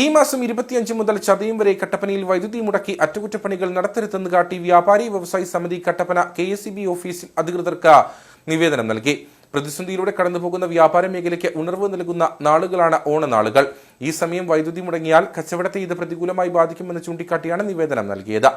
ഈ മാസം ഇരുപത്തിയഞ്ച് മുതൽ ചതയം വരെ കട്ടപ്പനയിൽ വൈദ്യുതി മുടക്കി അറ്റകുറ്റപ്പണികൾ നടത്തരുതെന്ന് കാട്ടി വ്യാപാരി വ്യവസായി സമിതി കട്ടപ്പന കെ എസ് ഓഫീസിൽ അധികൃതർക്ക് നിവേദനം നൽകി. പ്രതിസന്ധിയിലൂടെ കടന്നുപോകുന്ന വ്യാപാര മേഖലയ്ക്ക് ഉണർവ് നൽകുന്ന നാളുകളാണ് ഓണനാളുകൾ. ഈ സമയം വൈദ്യുതി മുടങ്ങിയാൽ കച്ചവടത്തെ ഇത് പ്രതികൂലമായി ബാധിക്കുമെന്ന് ചൂണ്ടിക്കാട്ടിയാണ് നിവേദനം നൽകിയത്.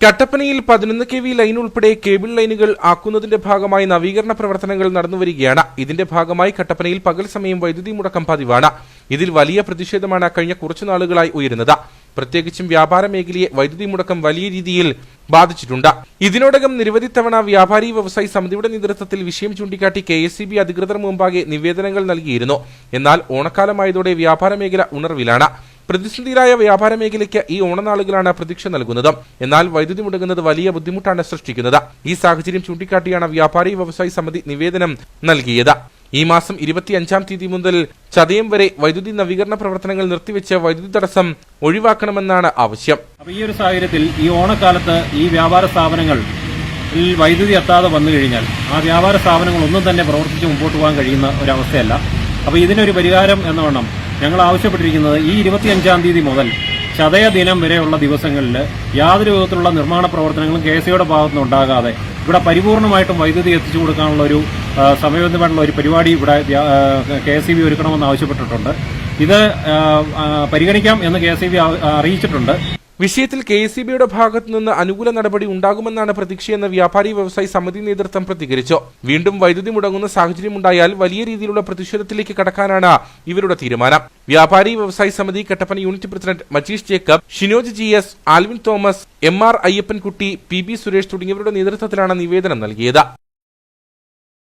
കട്ടപ്പനയിൽ പതിനൊന്ന് കെ വി ലൈൻ ഉൾപ്പെടെ കേബിൾ ലൈനുകൾ ആക്കുന്നതിന്റെ ഭാഗമായി നവീകരണ പ്രവർത്തനങ്ങൾ നടന്നുവരികയാണ്. ഇതിന്റെ ഭാഗമായി കട്ടപ്പനയിൽ പകൽ സമയം വൈദ്യുതി മുടക്കം പതിവാണ്. ഇതിൽ വലിയ പ്രതിഷേധമാണ് കഴിഞ്ഞ കുറച്ചു നാളുകളായി ഉയരുന്നത്. പ്രത്യേകിച്ചും വ്യാപാര മേഖലയെ വൈദ്യുതി മുടക്കം വലിയ രീതിയിൽ ബാധിച്ചിട്ടുണ്ട്. ഇതിനോടകം നിരവധി തവണ വ്യാപാരി വ്യവസായി സമിതിയുടെ നേതൃത്വത്തിൽ വിഷയം ചൂണ്ടിക്കാട്ടി കെ എസ് അധികൃതർ മുമ്പാകെ നിവേദനങ്ങൾ നൽകിയിരുന്നു. എന്നാൽ ഓണക്കാലമായതോടെ വ്യാപാര മേഖല ഉണർവിലാണ്. പ്രതിസന്ധിയിലായ വ്യാപാര മേഖലയ്ക്ക് ഈ ഓണനാളുകളാണ് പ്രതീക്ഷ നൽകുന്നത്. എന്നാൽ വൈദ്യുതി മുടങ്ങുന്നത് വലിയ ബുദ്ധിമുട്ടാണ് സൃഷ്ടിക്കുന്നത്. ഈ സാഹചര്യം ചൂണ്ടിക്കാട്ടിയാണ് വ്യാപാരി വ്യവസായി സമിതി നിവേദനം നൽകിയത്. ഈ മാസം ഇരുപത്തിയഞ്ചാം തീയതി മുതൽ ചതയം വരെ വൈദ്യുതി നവീകരണ പ്രവർത്തനങ്ങൾ നിർത്തിവെച്ച് വൈദ്യുതി തടസ്സം ഒഴിവാക്കണമെന്നാണ് ആവശ്യം. അപ്പോൾ ഈ ഒരു സാഹചര്യത്തിൽ ഈ ഓണക്കാലത്ത് ഈ വ്യാപാര സ്ഥാപനങ്ങൾ വൈദ്യുതി എത്താതെ വന്നു കഴിഞ്ഞാൽ ആ വ്യാപാര സ്ഥാപനങ്ങൾ ഒന്നും തന്നെ പ്രവർത്തിച്ച് മുമ്പോട്ട് പോകാൻ കഴിയുന്ന ഒരവസ്ഥയല്ല. അപ്പോൾ ഇതിനൊരു പരിഹാരം എന്ന വണ്ണം ഞങ്ങൾ ആവശ്യപ്പെട്ടിരിക്കുന്നത് ഈ ഇരുപത്തിയഞ്ചാം തീയതി മുതൽ ചതയ ദിനം വരെയുള്ള ദിവസങ്ങളിൽ യാതൊരു വിധത്തിലുള്ള നിർമ്മാണ പ്രവർത്തനങ്ങളും കെ എസ് സിയുടെ ഭാഗത്തുനിന്ന് ഉണ്ടാകാതെ ഇവിടെ പരിപൂർണമായിട്ടും വൈദ്യുതി എത്തിച്ചു കൊടുക്കാനുള്ള ഒരു സമയബന്ധമായിട്ടുള്ള ഒരു പരിപാടി ഇവിടെ കെ എസ് ഇ ബി ഒരുക്കണമെന്ന് ആവശ്യപ്പെട്ടിട്ടുണ്ട്. ഇത് പരിഗണിക്കാം എന്ന് കെ എസ് ഇ ബി അറിയിച്ചിട്ടുണ്ട്. വിഷയത്തിൽ കെ എസ് ബിയുടെ ഭാഗത്തു നിന്ന് അനുകൂല നടപടി ഉണ്ടാകുമെന്നാണ് പ്രതീക്ഷയെന്ന് വ്യാപാരി വ്യവസായി സമിതി നേതൃത്വം പ്രതികരിച്ചു. വീണ്ടും വൈദ്യുതി മുടങ്ങുന്ന സാഹചര്യമുണ്ടായാൽ വലിയ രീതിയിലുള്ള പ്രതിഷേധത്തിലേക്ക് കടക്കാനാണ് ഇവരുടെ തീരുമാനം. വ്യാപാരി വ്യവസായി സമിതി Kattappana unit president Majeesh Jacob Shinoj G S Alvin Thomas M R Ayyappankutty P B Suresh തുടങ്ങിയവരുടെ നേതൃത്വത്തിലാണ് നിവേദനം നൽകിയത്.